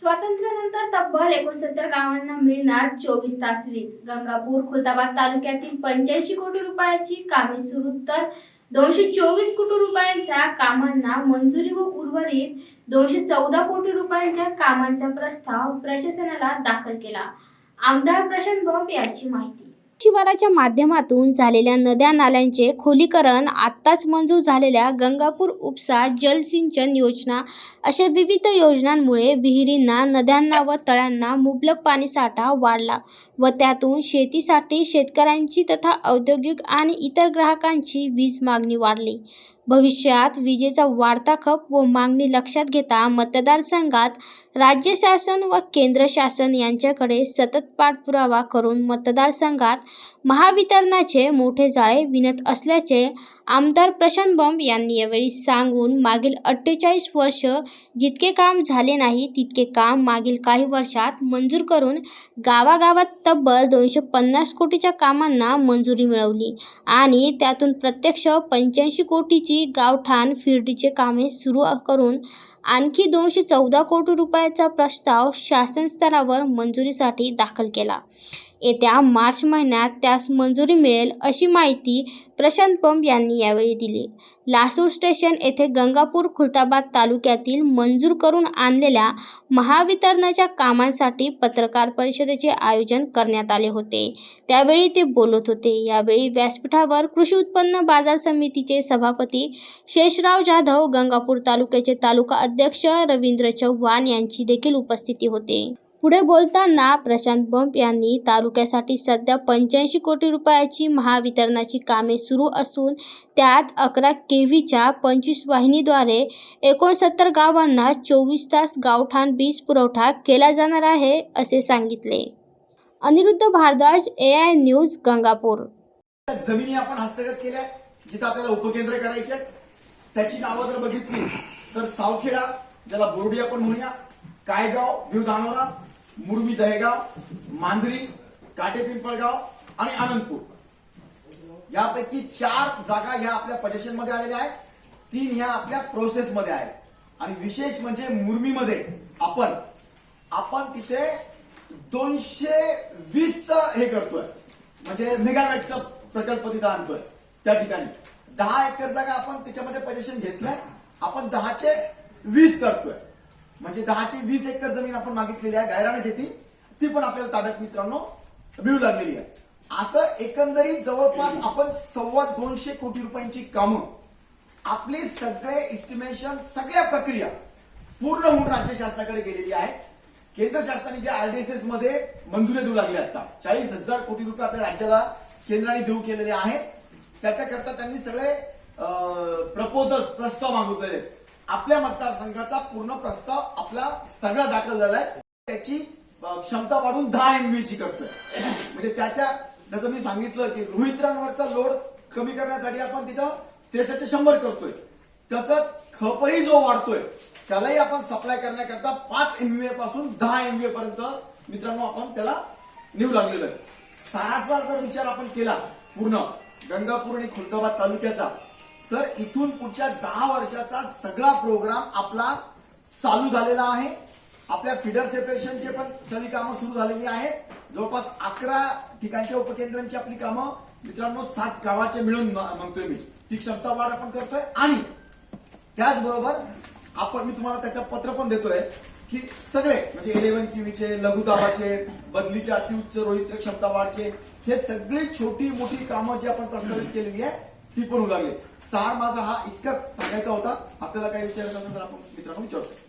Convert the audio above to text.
स्वातंत्र्यानंतर तब्बल एकोणसत्तर गावांना मिळणार चोवीस तास वीज. गंगापूर खुलताबाद तालुक्यातील पंच्याऐंशी कोटी रुपयाची कामे सुरू. तर दोनशे चोवीस कोटी रुपयांच्या कामांना मंजुरी व उर्वरित दोनशे चौदा कोटी रुपयांच्या कामांचा प्रस्ताव प्रशासनाला दाखल केला. आमदार प्रशांत बंब यांची माहिती. शिवाराच्या माध्यमातून झालेल्या नद्या नाल्यांचे खोलीकरण आत्ताच मंजूर झालेल्या गंगापूर उपसा जलसिंचन योजना अशा विविध योजनांमुळे विहिरींना नद्यांना व तळ्यांना मुबलक पाणीसाठा वाढला व त्यातून शेतीसाठी शेतकऱ्यांची तथा औद्योगिक आणि इतर ग्राहकांची वीज मागणी वाढली. भविष्यात विजेचा वाढता खप व मागणी लक्षात घेता मतदारसंघात राज्य शासन व केंद्र शासन यांच्याकडे सतत पाठपुरावा करून मतदारसंघात महावितरणाचे मोठे जाळे विणत असल्याचे आमदार प्रशांत बंब यांनी यावेळी सांगून मागील अठ्ठेचाळीस वर्ष जितके काम झाले नाही तितके काम मागील काही वर्षात मंजूर करून गावागावात तब्बल दोनशे पन्नास कोटीच्या कामांना मंजुरी मिळवली आणि त्यातून प्रत्यक्ष पंच्याऐंशी कोटीची गावठाण फिरडीचे कामे सुरू करून आणखी दोनशे चौदा कोटी रुपयाचा प्रस्ताव शासन स्तरावर मंजुरीसाठी दाखल केला. येत्या मार्च महिन्यात त्यास मंजुरी मिळेल अशी माहिती प्रशांत पंप यांनी यावेळी दिली. लासूर स्टेशन येथे गंगापूर खुलताबाद तालुक्यातील मंजूर करून आणलेल्या महावितरणाच्या कामांसाठी पत्रकार परिषदेचे आयोजन करण्यात आले होते. त्यावेळी ते बोलत होते. यावेळी व्यासपीठावर कृषी उत्पन्न बाजार समितीचे सभापती शेषराव जाधव गंगापूर तालुक्याचे तालुका अध्यक्ष रवींद्र चव्हाण यांची देखील उपस्थिती होते. पुढे बोलताना प्रशांत बंप यांनी तालुक्यासाठी सध्या पंच्याऐंशी कोटी रुपयाची महावितरणाची कामे सुरू असून त्यात अकरा के व्हीच्या पंचवीस वाहिनीद्वारे एकोणसत्तर गावांना चोवीस तास गावठाण वीज पुरवठा केला जाणार आहे असे सांगितले. Aniruddha Bhardwaj A I news Gangapur. जमिनी आपण हस्तगत केल्या जिथं आपल्याला उपकेंद्र करायचे त्याची नावं जर बघितली तर सावखेडा ज्याला बोर्डी आपण म्हणूया कायगाव व्ह्यू मुरमी दहेगाव मांजरी काटे पिंपळगाव आणि आनंदपूर. यापैकी चार जागा ह्या आपल्या पजेशनमध्ये आलेल्या आहेत. तीन ह्या आपल्या प्रोसेस मध्ये आहेत. आणि विशेष म्हणजे मुरमीमध्ये आपण आपण तिथे दोनशे वीसच हे करतोय. म्हणजे मेगावॅटचा प्रकल्प तिथं आणतोय. त्या ठिकाणी. दहा एकर जागा आपण त्याच्यामध्ये पजेशन घेतलंय. आपण दहाचे वीस करतोय. म्हणजे दहाचे वीस एकर जमीन आपण मागितलेली आहे गायराने शेती ती पण आपल्याला ताब्यात मित्रांनो मिळू लागलेली आहे. असं एकंदरीत जवळपास आपण सव्वा दोनशे कोटी रुपयांची कामं आपली सगळे इस्टिमेशन सगळ्या प्रक्रिया पूर्ण होऊन राज्य शासनाकडे गेलेली आहे केंद्र शासनाने जे आरडीएसएसमध्ये मंजुरी देऊ लागली आता. चाळीस हजार कोटी रुपये आपल्या राज्याला केंद्राने देऊ केलेले आहेत. त्याच्याकरता त्यांनी सगळे प्रपोजल प्रस्ताव मागवतोय. आपल्या मतदारसंघाचा पूर्ण प्रस्ताव आपला सगळा दाखल झालाय. त्याची क्षमता वाढून दहा एमव्हीची करतोय. म्हणजे त्या त्या जसं मी सांगितलं की रोहित्रांवरचा लोड कमी करण्यासाठी आपण तिथं त्रेसष्ट शंभर करतोय. तसंच खपही जो वाढतोय त्यालाही आपण सप्लाय करण्याकरता पाच एमव्हीए पासून दहा एमव्हीए पर्यंत मित्रांनो आपण त्याला नेऊ लागलेलो आहे. सारासा जर विचार आपण केला पूर्ण गंगापूर आणि खुलताबाद तालुक्याचा तर इथून पुढच्या दहा वर्षाचा सगळा प्रोग्राम आपला चालू झालेला आहे. आपल्या फिडर सेपरेशनचे पण सगळी कामं सुरू झालेली आहेत. जवळपास अकरा ठिकाणच्या उपकेंद्रांची आपली कामं. मित्रांनो सात गावाचे मिळून म्हणतोय मी. ती क्षमता वाढ आपण करतोय. आणि त्याचबरोबर आपण मी तुम्हाला त्याचं पत्र पण देतोय की सगळे म्हणजे इलेव्हन किमीचे लघुदाबाचे बदलीचे अतिउच्च रोहित्र क्षमता वाढचे हे सगळी छोटी मोठी कामं जी आपण प्रस्तावित केलेली आहे ती पण होऊ लागली सार माझा हा इतकाच सांगायचा होता. आपल्याला काही विचारायचं असेल तर आपण मित्रांनो विचारू शकतो.